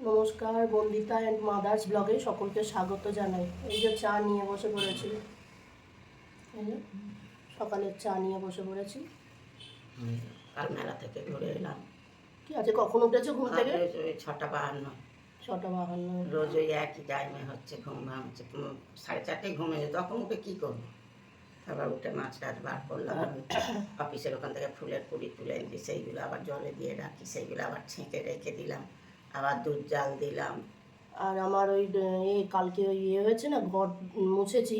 নমস্কার Bandita and mother's ব্লগে সকলকে স্বাগত জানাই। এই যে চা নিয়ে বসে পড়েছি। এই যে সকালের চা নিয়ে বসে পড়েছি। কাল মেলা থেকে ঘুরে এলাম। কি আছে? কখন উঠেছে ঘুম থেকে? ওই ছটা বাহান্ন। ছটা বাহান্ন। রোজ ওই একই টাইমে হচ্ছে ঘুম ভাঙছে উম, সাড়ে চারটেয় ঘুমিয়ে তখন উঠে কী করব? তারপর উঠে মাছ টাছ বার করলাম। অফিসের ওখান থেকে ফুলের কুড়ি তুলে এনেছি সেইগুলো আবার জলে দিয়ে রাখি সেইগুলো আবার ছেঁকে রেখে দিলাম। আবার দুধ জাল দিলাম। আর আমার ওই এ কালকে ওই ইয়ে হয়েছে না ঘর মুছেছি।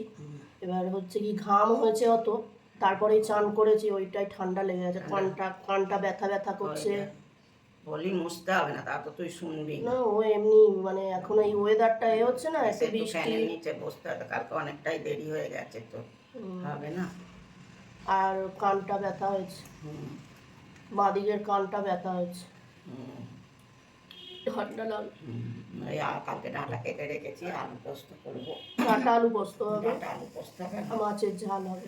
এবার হচ্ছে কি ঘাম হয়েছে অত তারপরে চান করেছি ওইটাই ঠান্ডা লেগে গেছে কানটা কানটা ব্যথা ব্যথা করছে। বলি মুছতে হবে না তা তো তুই শুনবি না। ও এমনি মানে এখন এই ওয়েদারটা এ হচ্ছে না একটু বৃষ্টি। নিচে বসতে হবে কালকে অনেকটাই দেরি হয়ে গেছে তো হবে না। আর কানটা ব্যথা হয়েছে। বাঁদিকের কানটা ব্যথা হয়েছে। হুম। কালকে ডাঁটা কেটে রেখেছি আলু পোস্ত করব। আলু পোস্ত হবে? ডাঁটা আলু পোস্ত হবে? মাছের ঝাল হবে।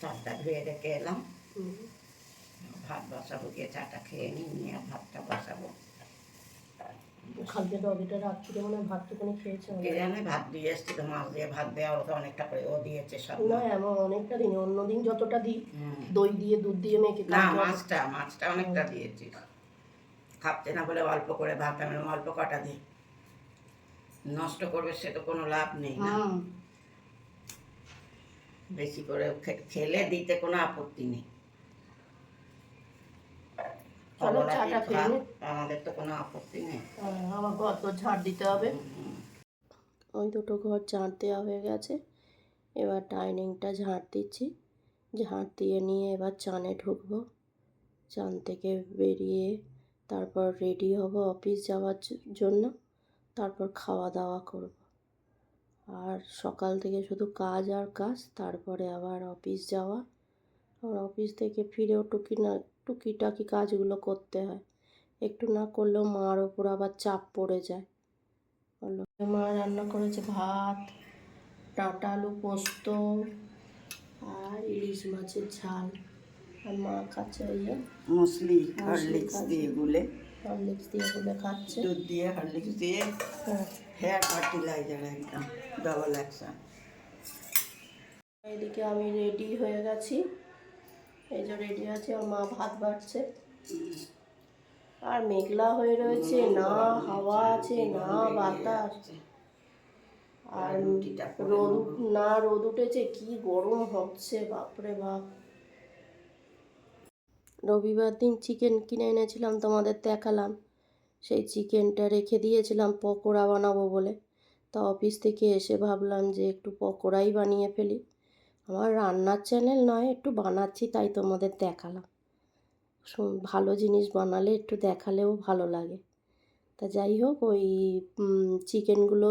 চারটা ধুয়ে রেখে এলাম। ভাত বসাবো গিয়ে চাটা খেয়ে নিই নিয়ে ভাতটা বসাবো। কালকে ডগিটা রাত্রিরে মনে হয় ভাতটুকুনি খেয়েছে কে জানে ভাত দিয়ে মাছ দিয়ে ভাত দেওয়া ওকে অনেকটা করে ও দিয়েছে সব না এমন অনেকটা দিন অন্যদিন যতটা দিই দই দিয়ে দুধ দিয়ে মেখে না মাছটা মাছটা অনেকটা দিয়েছি। খাচ্ছে না বলে অল্প করে ভাত আমি অল্প কটা দিই। নষ্ট করবে সে তো কোনো লাভ নেই না। বেশি করে খেলে দিতে কোনো আপত্তি নেই। আমাদের তো কোনো আপত্তি নেই। হ্যাঁ, আমার ঘর তো ঝাড় দিতে হবে। ওই দুটো ঘর ঝাড় দেওয়া হয়ে গেছে। এবার ডাইনিংটা ঝাড় দিচ্ছি। ঝাড় দিয়ে নিয়ে এবার চানে ঢুকবো। চান থেকে বেরিয়ে তারপর রেডি হব অফিস যাওয়ার জন্য। তারপর খাওয়া দাওয়া করব। আর সকাল থেকে শুধু কাজ আর কাজ, তারপরে আবার অফিস যাওয়া। আর অফিস থেকে ফিরেও টুকি না, টুকিটাকি কাজগুলো করতে হয়। একটু না করলেও মার ওপর আবার চাপ পড়ে যায়। মা রান্না করেছে ভাত, ডাঁটা, আলু পোস্ত আর ইলিশ মাছের ঝাল। মা খাচ্ছে ওই যে মুসলি হরলিক্স দিয়ে গুলে। হরলিক্স দিয়ে বলে খাচ্ছে। দুধ দিয়ে হরলিক্স দিয়ে। হ্যাঁ। হেয়ার ফার্টিলাইজার একদম ডবল অ্যাকশন এদিকে আমি রেডি হয়ে গেছি। এই যে রেডি আছে আর মা ভাত বাড়ছে। আর মেঘলা হয়ে রয়েছে না হাওয়া আছে না বাতাস। আর রোদ না রোদ উঠেছে কি গরম হচ্ছে বাপরে বাপ। রবিবার দিন চিকেন কিনে এনেছিলাম, তোমাদের দেখালাম। সেই চিকেনটা রেখে দিয়েছিলাম, পকোড়া বানাবো বলে। তা অফিস থেকে এসে ভাবলাম যে একটু পকোড়াই বানিয়ে ফেলি। আমার রান্নার চ্যানেল নয়, একটু বানাচ্ছি, তাই তোমাদের দেখালাম। ভালো জিনিস বানালে একটু দেখালেও ভালো লাগে। তা যাই হোক, ওই চিকেনগুলো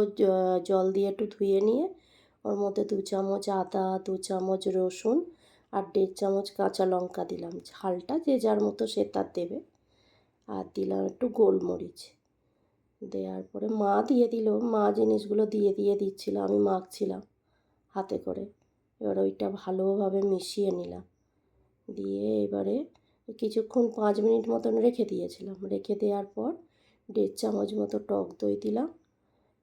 জল দিয়ে একটু ধুয়ে নিয়ে, ওর মধ্যে দু চামচ আদা, দু চামচ রসুন আর দেড় চামচ কাঁচা লঙ্কা দিলাম। ঝালটা যে যার মতো সে তার দেবে। আর দিলাম একটু গোলমরিচ। দেওয়ার পরে মা দিয়ে দিল। মা জিনিসগুলো দিয়ে দিয়ে দিচ্ছিল আমি মাখছিলাম হাতে করে। এবার ওইটা ভালোভাবে মিশিয়ে নিলাম। দিয়ে এবারে কিছুক্ষণ পাঁচ মিনিট মতন রেখে দিয়েছিলাম। রেখে দেওয়ার পর দেড় চামচ মতো টক দই দিলাম।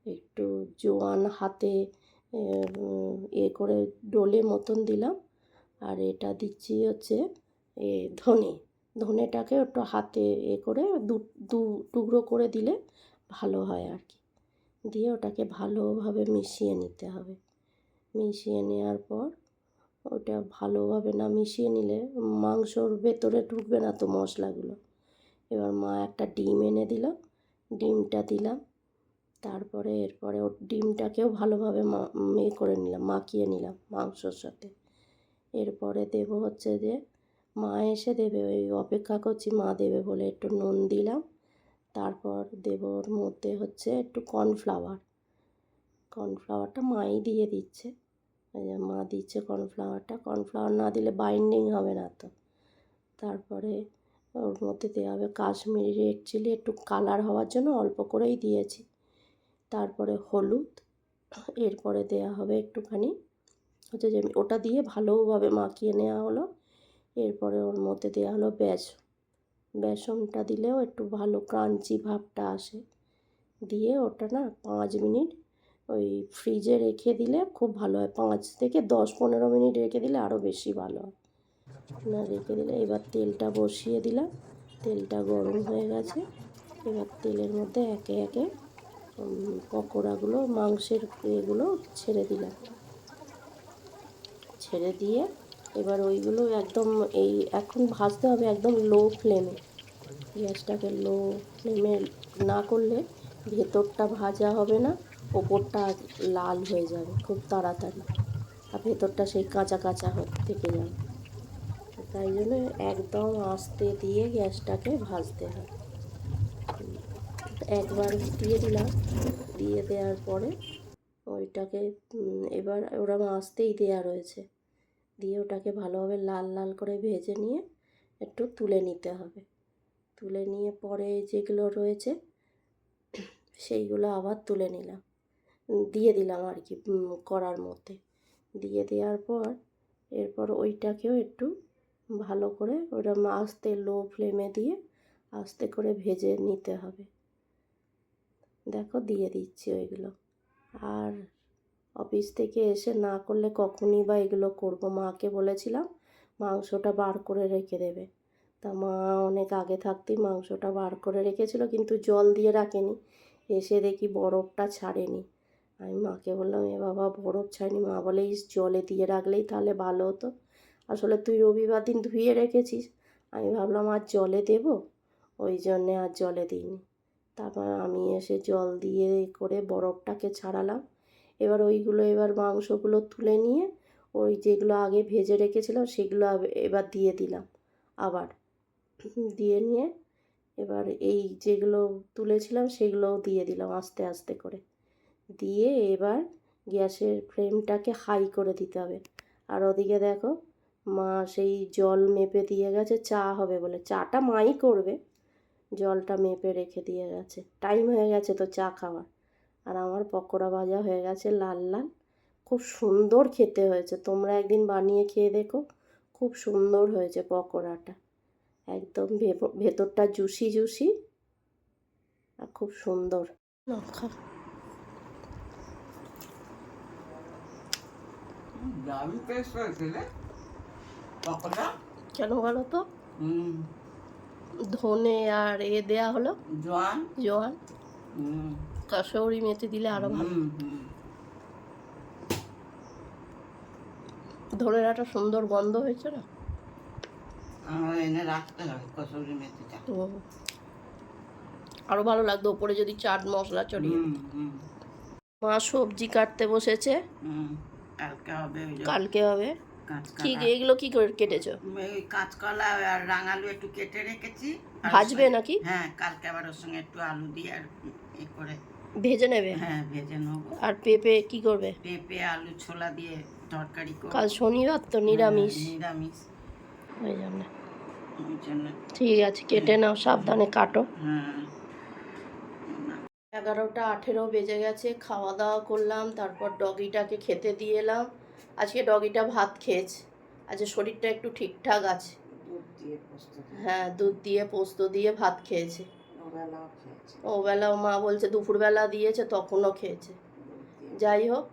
একটু জোয়ান হাতে এ, করে ডোলে মতন দিলাম। আর এটা দিচ্ছি হচ্ছে এ ধনে। ধনেটাকে একটু হাতে এ করে দু দু টুকরো করে দিলে ভালো হয় আর কি। দিয়ে ওটাকে ভালোভাবে মিশিয়ে নিতে হবে। মিশিয়ে নেওয়ার পর ওটা ভালোভাবে না মিশিয়ে নিলে মাংসর ভেতরে ঢুকবে না তো মশলাগুলো। এবার মা একটা ডিম এনে দিল, ডিমটা দিলাম। তারপরে এরপরে ওর ডিমটাকেও ভালোভাবে মা করে নিলাম, মাখিয়ে নিলাম মাংসর সাথে। এরপরে দেবো হচ্ছে যে, মা এসে দেবে, ওই অপেক্ষা করছি মা দেবে বলে একটু নুন দিলাম। তারপর দেবো ওর মধ্যে হচ্ছে একটু কর্নফ্লাওয়ার। কর্নফ্লাওয়ারটা মাই দিয়ে দিচ্ছে। মা দিচ্ছে কর্নফ্লাওয়ারটা, কর্নফ্লাওয়ার না দিলে বাইন্ডিং হবে না তো। তারপরে ওর মধ্যে দেওয়া হবে কাশ্মীরি রেড চিলি, একটু কালার হওয়ার জন্য অল্প করেই দিয়েছি। তারপরে হলুদ, এরপরে দেওয়া হবে একটুখানি হচ্ছে যে ওটা দিয়ে ভালোভাবে মাখিয়ে নেওয়া হলো। এরপরে ওর মধ্যে দেওয়া হলো বেসন বেসনটা দিলেও একটু ভালো ক্রাঞ্চি ভাবটা আসে। দিয়ে ওটা না পাঁচ মিনিট ওই ফ্রিজে রেখে দিলে খুব ভালো হয়। পাঁচ থেকে দশ পনেরো মিনিট রেখে দিলে আরও বেশি ভালো হয়। না, রেখে দিলে এবার তেলটা বসিয়ে দিলাম। তেলটা গরম হয়ে গেছে। এবার তেলের মধ্যে একে একে পকোড়াগুলো, মাংসের এগুলো ছেড়ে দিলাম। ছেড়ে দিয়ে এবার ওইগুলো একদম এই এখন ভাজতে হবে একদম লো ফ্লেমে গ্যাসটাকে লো ফ্লেমে না করলে ভেতরটা ভাজা হবে না, ওপরটা লাল হয়ে যাবে খুব তাড়াতাড়ি। আর ভেতরটা সেই কাঁচা কাঁচা থেকে যাবে। তাই জন্য একদম আস্তে দিয়ে গ্যাসটাকে ভাজতে হয় একবার দিয়ে দিলাম, দিয়ে দেওয়ার পরে ওইটাকে এবার ওরম আস্তেই দেওয়া রয়েছে। দিয়ে ওটাকে ভালোভাবে লাল লাল করে ভেজে নিয়ে একটু তুলে নিতে হবে। তুলে নিয়ে পরে যেগুলো রয়েছে সেইগুলো আবার তুলে নিলাম। দিয়ে দিলাম আর কি করার মধ্যে। দিয়ে দেওয়ার পর এরপর ওইটাকেও একটু ভালো করে ওরম আস্তে লো ফ্লেমে দিয়ে আস্তে করে ভেজে নিতে হবে। দেখো দিয়ে দিচ্ছি ওইগুলো। আর অফিস থেকে এসে না করলে কখনই বা এগুলো করব। মাকে বলেছিলাম মাংসটা বার করে রেখে দেবে। তা মা অনেক আগে থাকতেই মাংসটা বার করে রেখেছিল কিন্তু জল দিয়ে রাখেনি। এসে দেখি বরফটা ছাড়েনি। আমি মাকে বললাম এ বাবা বরফ ছাড়েনি? মা বলে "ইস, জলে দিয়ে রাখলেই তাহলে ভালো হতো। আসলে তুই রবিবার দিন ধুয়ে রেখেছিস। আমি ভাবলাম আর জলে দেবো? ওই জন্যে আর জলে দিইনি। তারপর আমি এসে জল দিয়ে করে বরফটাকে ছাড়ালাম। এবার ওইগুলো এবার মাংসগুলো তুলে নিয়ে ওই যেগুলো আগে ভেজে রেখেছিলাম সেগুলো এবার দিয়ে দিলাম আবার। দিয়ে নিয়ে এবার এই যেগুলো তুলেছিলাম সেগুলোও দিয়ে দিলাম আস্তে আস্তে করে। দিয়ে এবার গ্যাসের ফ্লেমটাকে হাই করে দিতে হবে। আর ওদিকে দেখো মা সেই জল মেপে দিয়ে গেছে, চা হবে বলে। চাটা মাই করবে। জলটা মেপে রেখে দিয়ে গেছে। টাইম হয়ে গেছে তো চা খাওয়ার। আর আমার পকোড়া ভাজা হয়ে গেছে লাল লাল। খুব সুন্দর খেতে হয়েছে। তোমরা একদিন বানিয়ে খেয়ে দেখো। খুব সুন্দর হয়েছে পকোড়াটা। একদম ভেতরটা জুসি জুসি আর খুব সুন্দর। পকোড়া। কেন বলো তো? ধনে আর এ দেয়া হলো। জোয়ান। জোয়ান। কাসৌরি মেথি দিলে আরও ভালো। ধনের একটা সুন্দর গন্ধ হয়েছে না? এনে রাখতে হবে কসুরি মেথিটা হুম। আরও ভালো লাগতো ওপরে যদি চাট মশলা চড়িয়ে মা সবজি কাটতে বসেছে। কালকে হবে কালকে হবে? কি এগুলো কি করে কেটেছো? কাঁচকলা আর রাঙালু একটু কেটে রেখেছি। ভাজবে নাকি? হ্যাঁ কালকে আবার ওর সঙ্গে একটু আলু দিয়ে আর করে। ভেজে নেবে? হ্যাঁ ভেজে নেব। আর পেঁপে কি করবে? পেঁপে আলু ছোলা দিয়ে তরকারি করব। কাল শনিবার তো নিরামিষ। হ্যাঁ, নিরামিষ ওই জন্য। ঠিক আছে কেটে নাও সাবধানে কাটো। হ্যাঁ। এগারোটা আঠেরো বেজে গেছে খাওয়া দাওয়া করলাম তারপর ডগিটাকে খেতে দিয়ে এলাম। আজকে ডগিটা ভাত খেয়েছে। আজকে শরীরটা একটু ঠিকঠাক আছে? দুধ দিয়ে হ্যাঁ দুধ দিয়ে পোস্ত দিয়ে ভাত খেয়েছে। ও বেলাও মা বলছে দুপুরবেলা দিয়েছে, তখনও খেয়েছে। যাই হোক,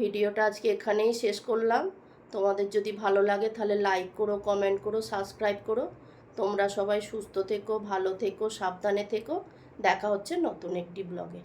ভিডিওটা আজকে এখানেই শেষ করলাম। তোমাদের যদি ভালো লাগে তাহলে লাইক করো কমেন্ট করো সাবস্ক্রাইব করো। তোমরা সবাই সুস্থ থেকো, ভালো থেকো, সাবধানে থেকো। দেখা হচ্ছে নতুন একটি ব্লগে